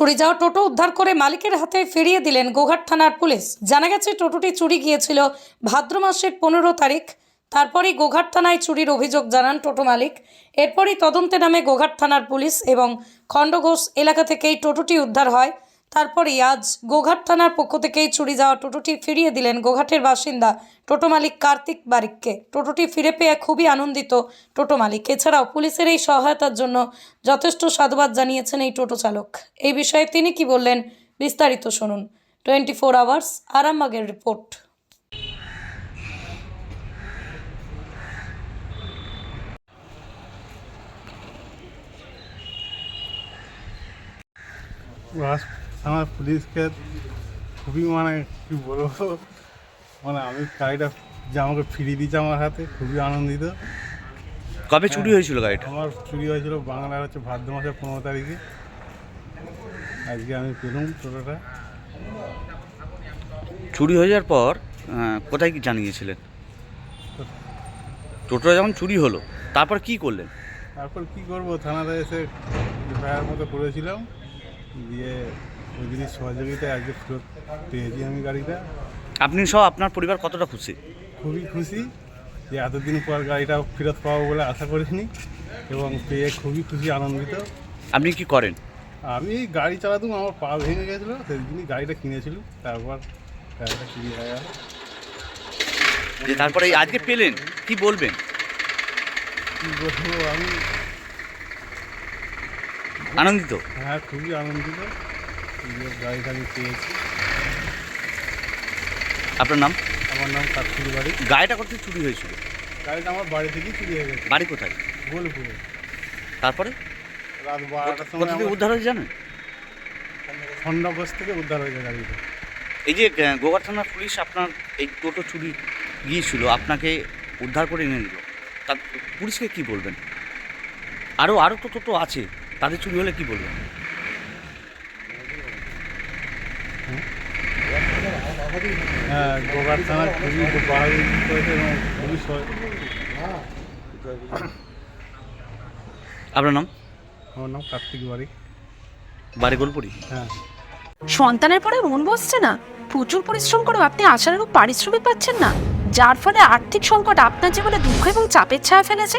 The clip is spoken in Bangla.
চুরি যাওয়া টোটো উদ্ধার করে মালিকের হাতে ফিরিয়ে দিলেন গোঘাট থানার পুলিশ। জানা গেছে, টোটোটি চুরি গিয়েছিল ভাদ্র মাসের পনেরো তারিখ। তারপরেই গোঘাট থানায় চুরির অভিযোগ জানান টোটো মালিক। এরপরই তদন্তে নামে গোঘাট থানার পুলিশ এবং খণ্ডঘোষ এলাকা থেকেই টোটোটি উদ্ধার হয়। তারপরেই আজ গোঘাট থানার পক্ষ থেকেই চুরি যাওয়া টোটোটি ফিরিয়ে দিলেন গোঘাটের বাসিন্দা টোটো মালিক কার্তিক বারিককে। টোটোটি ফিরে পেয়ে খুবই আনন্দিত টোটো মালিক। এছাড়াও পুলিশের এই সহায়তার জন্য যথেষ্ট সাধুবাদ জানিয়েছেন এই টোটো চালক। এই বিষয়ে তিনি কি বললেন বিস্তারিত শুনুন। টোয়েন্টি ফোর আওয়ার্স, আরামবাগের রিপোর্ট। রাস থানার পুলিশকে খুবই মানে কি বলব? মানে আমি গাড়িটা যে আমাকে ফিরিয়ে দিয়েছে আমার হাতে খুবই আনন্দিত। কবে চুরি হয়েছিল গাড়িটা? আমার চুরি হয়েছিল বাংলার হচ্ছে ভাদ্র মাসের পনেরো তারিখে। আজকে আমি পেলাম টোটোটা। চুরি হয়ে যাওয়ার পর কোথায় কি জানিয়েছিলেন? টোটোটা যখন চুরি হলো তারপর কি করলেন? তারপর কি করব? থানাতে এসে এফআইআর মতো করেছিলাম। দিয়ে দিনের সহযোগিতায় আজকে ফেরত পেয়েছি আমি গাড়িটা। আপনি সহ আপনার পরিবার কতটা খুশি? খুবই খুশি যে এতদিন পর গাড়িটা ফেরত পাবো বলে আশা করিনি এবং পেয়ে খুবই খুশি আনন্দিত। আপনি কি করেন? আমি গাড়ি চালাতাম আমার পা ভেঙে গেছিল সেই দিনই গাড়িটা কিনেছিল তারপর গাড়িটা হয়ে গেল যে তারপরে এই আজকে পেলেন কি বলবেন? কী বলব আমি আনন্দিত? হ্যাঁ খুবই আনন্দিত। যে গাড়িটা পেয়েছি আপনার নাম? আমার নাম কার্তিক বাড়ি। গাড়িটা করতে চুরি হয়েছিল? গাড়িটা আমার বাড়ি থেকেই চুরি হয়ে গেছে। বাড়ি কোথায়? বোলপুরে তারপরে? রাত বারোটার সময় কোথা থেকে আমার উদ্ধার হয়েছে জানেন? খন্ডাবস থেকে উদ্ধার হয়েছে গাড়িটা। এই যে গোঘাট থানার পুলিশ আপনার এই টোটো চুরি গিয়েছিল আপনাকে উদ্ধার করে এনে দিল। তা পুলিশকে কি বলবেন? আরও আরও তো টোটো আছে তাদের চুরি হলে কি বলবেন? হ্যাঁ খুবই করেছে এবং খুবই আপনার নাম? আমার নাম কার্তিক বাড়ি। বাড়ি গোলপুরি? হ্যাঁ। সন্তানের পরে মন বসছে না। প্রচুর পরিশ্রম করেও আপনি আশানুরূপ পারিশ্রমিক পাচ্ছেন না। যার ফলে আর্থিক সংকট আপনার জীবনে দুঃখ এবং চাপের ছায়া ফেলেছে।